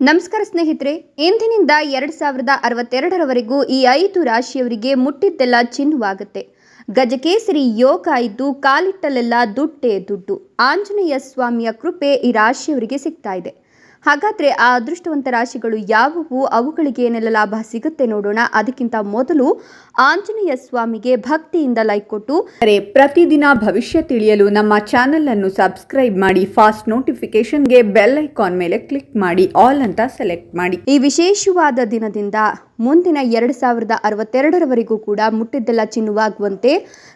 ನಮಸ್ಕಾರ ಸ್ನೇಹಿತರೆ, ಇಂದಿನಿಂದ ಎರಡ್ ಸಾವಿರದ ಅರವತ್ತೆರಡರವರೆಗೂ ಈ ಐದು ರಾಶಿಯವರಿಗೆ ಮುಟ್ಟಿದ್ದೆಲ್ಲ ಚಿನ್ನವಾಗುತ್ತೆ ಗಜಕೇಸರಿ ಯೋಗ ಇದ್ದು ಕಾಲಿಟ್ಟಲೆಲ್ಲ ದುಡ್ಡೇ ದುಡ್ಡು. ಆಂಜನೇಯ ಸ್ವಾಮಿಯ ಕೃಪೆ ಈ ರಾಶಿಯವರಿಗೆ ಸಿಗ್ತಾ ಇದೆ. ಹಾಗಾದ್ರೆ ಆ ಅದೃಷ್ಟವಂತ ರಾಶಿಗಳು ಯಾವುವು? ಅವುಗಳಿಗೆ ಏನೆಲ್ಲ ಲಾಭ ಸಿಗುತ್ತೆ ನೋಡೋಣ. ಅದಕ್ಕಿಂತ ಮೊದಲು ಆಂಜನೇಯ ಸ್ವಾಮಿಗೆ ಭಕ್ತಿಯಿಂದ ಲೈಕ್ ಕೊಟ್ಟು. ಪ್ರತಿದಿನ ಭವಿಷ್ಯ ತಿಳಿಯಲು ನಮ್ಮ ಚಾನೆಲ್ ಅನ್ನು ಸಬ್ಸ್ಕ್ರೈಬ್ ಮಾಡಿ ಫಾಸ್ಟ್ ನೋಟಿಫಿಕೇಶನ್ಗೆ ಬೆಲ್ ಐಕಾನ್ ಮೇಲೆ ಕ್ಲಿಕ್ ಮಾಡಿ ಆಲ್ ಅಂತ ಸೆಲೆಕ್ಟ್ ಮಾಡಿ. ಈ ವಿಶೇಷವಾದ ದಿನದಿಂದ ಮುಂದಿನ ಎರಡು ಸಾವಿರದ ಅರವತ್ತೆರಡರವರೆಗೂ ಕೂಡ ಮುಟ್ಟಿದ್ದೆಲ್ಲ ಚಿನ್ನುವಾಗುವಂತೆ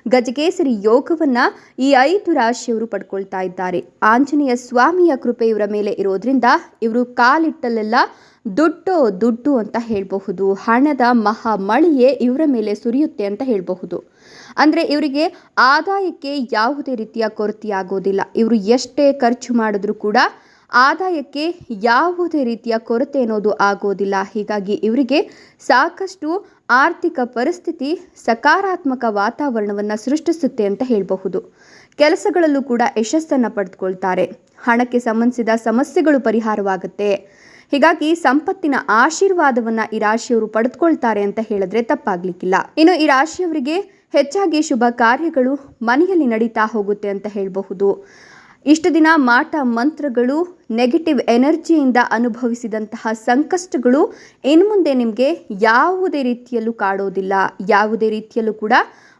ಗಜಕೇಸರಿ ಯೋಗವನ್ನ ಈ ಐದು ರಾಶಿಯವರು ಪಡ್ಕೊಳ್ತಾ ಇದ್ದಾರೆ. ಆಂಜನೇಯ ಸ್ವಾಮಿಯ ಕೃಪೆ ಇವರ ಮೇಲೆ ಇರೋದ್ರಿಂದ ಇವರು ಕಾಲಿಟ್ಟಲ್ಲೆಲ್ಲ ದುಡ್ಡು ದುಡ್ಡು ಅಂತ ಹೇಳಬಹುದು. ಹಣದ ಮಹಾ ಮಳೆಯೇ ಇವರ ಮೇಲೆ ಸುರಿಯುತ್ತೆ ಅಂತ ಹೇಳಬಹುದು. ಅಂದರೆ ಇವರಿಗೆ ಆದಾಯಕ್ಕೆ ಯಾವುದೇ ರೀತಿಯ ಕೊರತೆಯಾಗೋದಿಲ್ಲ. ಇವರು ಎಷ್ಟೇ ಖರ್ಚು ಮಾಡಿದ್ರೂ ಕೂಡ ಆದಾಯಕ್ಕೆ ಯಾವುದೇ ರೀತಿಯ ಕೊರತೆ ಅನ್ನೋದು ಆಗೋದಿಲ್ಲ. ಹೀಗಾಗಿ ಇವರಿಗೆ ಸಾಕಷ್ಟು ಆರ್ಥಿಕ ಪರಿಸ್ಥಿತಿ ಸಕಾರಾತ್ಮಕ ವಾತಾವರಣವನ್ನು ಸೃಷ್ಟಿಸುತ್ತೆ ಅಂತ ಹೇಳಬಹುದು. ಕೆಲಸಗಳಲ್ಲೂ ಕೂಡ ಯಶಸ್ಸನ್ನು ಪಡೆದುಕೊಳ್ತಾರೆ. ಹಣಕ್ಕೆ ಸಂಬಂಧಿಸಿದ ಸಮಸ್ಯೆಗಳು ಪರಿಹಾರವಾಗುತ್ತೆ. ಹೀಗಾಗಿ ಸಂಪತ್ತಿನ ಆಶೀರ್ವಾದವನ್ನು ಈ ರಾಶಿಯವರು ಪಡೆದುಕೊಳ್ತಾರೆ ಅಂತ ಹೇಳಿದ್ರೆ ತಪ್ಪಾಗ್ಲಿಕ್ಕಿಲ್ಲ. ಇನ್ನು ಈ ರಾಶಿಯವರಿಗೆ ಹೆಚ್ಚಾಗಿ ಶುಭ ಕಾರ್ಯಗಳು ಮನೆಯಲ್ಲಿ ನಡೀತಾ ಹೋಗುತ್ತೆ ಅಂತ ಹೇಳಬಹುದು. ಇಷ್ಟು ದಿನ ಮಾಟ ಮಂತ್ರಗಳು ನೆಗೆಟಿವ್ ಎನರ್ಜಿಯಿಂದ ಅನುಭವಿಸಿದಂತಹ ಸಂಕಷ್ಟಗಳು ಇನ್ನು ಮುಂದೆ ನಿಮಗೆ ಯಾವುದೇ ರೀತಿಯಲ್ಲೂ ಕಾಡೋದಿಲ್ಲ. ಯಾವುದೇ ರೀತಿಯಲ್ಲೂ ಕೂಡ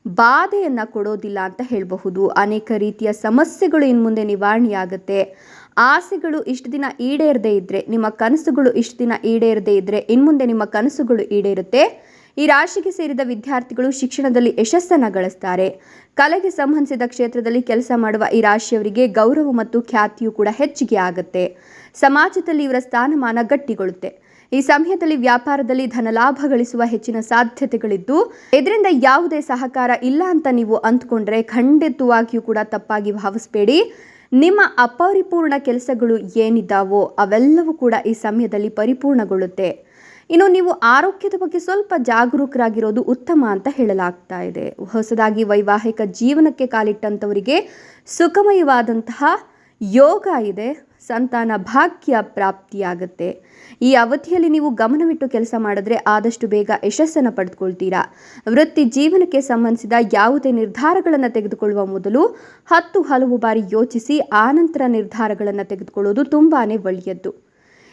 ಬಾಧೆಯನ್ನು ಕೊಡೋದಿಲ್ಲ ಅಂತ ಹೇಳಬಹುದು. ಅನೇಕ ರೀತಿಯ ಸಮಸ್ಯೆಗಳು ಇನ್ನು ಮುಂದೆ ನಿವಾರಣೆಯಾಗುತ್ತೆ. ಆಸೆಗಳು ಇಷ್ಟು ದಿನ ಈಡೇರದೇ ಇದ್ದರೆ ನಿಮ್ಮ ಕನಸುಗಳು ಇಷ್ಟು ದಿನ ಈಡೇರದೇ ಇದ್ದರೆ ಇನ್ನು ಮುಂದೆ ನಿಮ್ಮ ಕನಸುಗಳು ಈಡೇರುತ್ತೆ. ಈ ರಾಶಿಗೆ ಸೇರಿದ ವಿದ್ಯಾರ್ಥಿಗಳು ಶಿಕ್ಷಣದಲ್ಲಿ ಯಶಸ್ಸನ್ನು ಗಳಿಸ್ತಾರೆ. ಕಲೆಗೆ ಸಂಬಂಧಿಸಿದ ಕ್ಷೇತ್ರದಲ್ಲಿ ಕೆಲಸ ಮಾಡುವ ಈ ರಾಶಿಯವರಿಗೆ ಗೌರವ ಮತ್ತು ಖ್ಯಾತಿಯು ಕೂಡ ಹೆಚ್ಚಿಗೆ ಆಗುತ್ತೆ. ಸಮಾಜದಲ್ಲಿ ಇವರ ಸ್ಥಾನಮಾನ ಗಟ್ಟಿಗೊಳ್ಳುತ್ತೆ. ಈ ಸಮಯದಲ್ಲಿ ವ್ಯಾಪಾರದಲ್ಲಿ ಧನಲಾಭ ಗಳಿಸುವ ಹೆಚ್ಚಿನ ಸಾಧ್ಯತೆಗಳಿದ್ದು, ಇದರಿಂದ ಯಾವುದೇ ಸಹಕಾರ ಇಲ್ಲ ಅಂತ ನೀವು ಅಂದ್ಕೊಂಡ್ರೆ ಖಂಡಿತವಾಗಿಯೂ ಕೂಡ ತಪ್ಪಾಗಿ ಭಾವಿಸಬೇಡಿ. ನಿಮ್ಮ ಅಪರಿಪೂರ್ಣ ಕೆಲಸಗಳು ಏನಿದ್ದಾವೋ ಅವೆಲ್ಲವೂ ಕೂಡ ಈ ಸಮಯದಲ್ಲಿ ಪರಿಪೂರ್ಣಗೊಳ್ಳುತ್ತೆ. ಇನ್ನು ನೀವು ಆರೋಗ್ಯದ ಬಗ್ಗೆ ಸ್ವಲ್ಪ ಜಾಗರೂಕರಾಗಿರೋದು ಉತ್ತಮ ಅಂತ ಹೇಳಲಾಗ್ತಾ ಇದೆ. ಹೊಸದಾಗಿ ವೈವಾಹಿಕ ಜೀವನಕ್ಕೆ ಕಾಲಿಟ್ಟಂಥವರಿಗೆ ಸುಖಮಯವಾದಂತಹ ಯೋಗ ಇದೆ. ಸಂತಾನ ಭಾಗ್ಯ ಪ್ರಾಪ್ತಿಯಾಗುತ್ತೆ. ಈ ಅವಧಿಯಲ್ಲಿ ನೀವು ಗಮನವಿಟ್ಟು ಕೆಲಸ ಮಾಡಿದ್ರೆ ಆದಷ್ಟು ಬೇಗ ಯಶಸ್ಸನ್ನು ಪಡೆದುಕೊಳ್ತೀರಾ. ವೃತ್ತಿ ಜೀವನಕ್ಕೆ ಸಂಬಂಧಿಸಿದ ಯಾವುದೇ ನಿರ್ಧಾರಗಳನ್ನು ತೆಗೆದುಕೊಳ್ಳುವ ಮೊದಲು ಹತ್ತು ಹಲವು ಬಾರಿ ಯೋಚಿಸಿ ಆನಂತರ ನಿರ್ಧಾರಗಳನ್ನು ತೆಗೆದುಕೊಳ್ಳೋದು ತುಂಬಾ ಒಳ್ಳೆಯದ್ದು.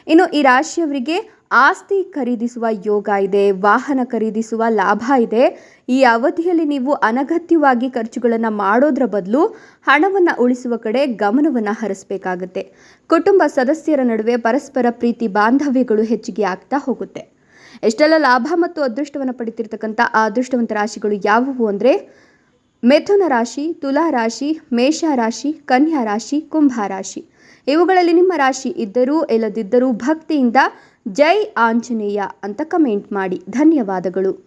ಇನ್ನು ಈ ರಾಶಿಯವರಿಗೆ ಆಸ್ತಿ ಖರೀದಿಸುವ ಯೋಗ ಇದೆ, ವಾಹನ ಖರೀದಿಸುವ ಲಾಭ ಇದೆ. ಈ ಅವಧಿಯಲ್ಲಿ ನೀವು ಅನಗತ್ಯವಾಗಿ ಖರ್ಚುಗಳನ್ನು ಮಾಡೋದ್ರ ಬದಲು ಹಣವನ್ನು ಉಳಿಸುವ ಕಡೆ ಗಮನವನ್ನು ಹರಿಸಬೇಕಾಗುತ್ತೆ. ಕುಟುಂಬ ಸದಸ್ಯರ ನಡುವೆ ಪರಸ್ಪರ ಪ್ರೀತಿ ಬಾಂಧವ್ಯಗಳು ಹೆಚ್ಚಿಗೆ ಆಗ್ತಾ ಹೋಗುತ್ತೆ. ಎಷ್ಟೆಲ್ಲ ಲಾಭ ಮತ್ತು ಅದೃಷ್ಟವನ್ನು ಪಡಿತಿರ್ತಕ್ಕಂಥ ಆ ಅದೃಷ್ಟವಂತ ರಾಶಿಗಳು ಯಾವುವು ಅಂದರೆ ಮಿಥುನ ರಾಶಿ, ತುಲಾ ರಾಶಿ, ಮೇಷ ರಾಶಿ, ಕನ್ಯಾ ರಾಶಿ, ಕುಂಭ ರಾಶಿ. ಇವುಗಳಲ್ಲಿ ನಿಮ್ಮ ರಾಶಿ ಇದ್ದರೂ, ಇಲ್ಲದಿದ್ದರೂ ಭಕ್ತಿಯಿಂದ ಜೈ ಆಂಜನೇಯ ಅಂತ ಕಮೆಂಟ್ ಮಾಡಿ ಧನ್ಯವಾದಗಳು.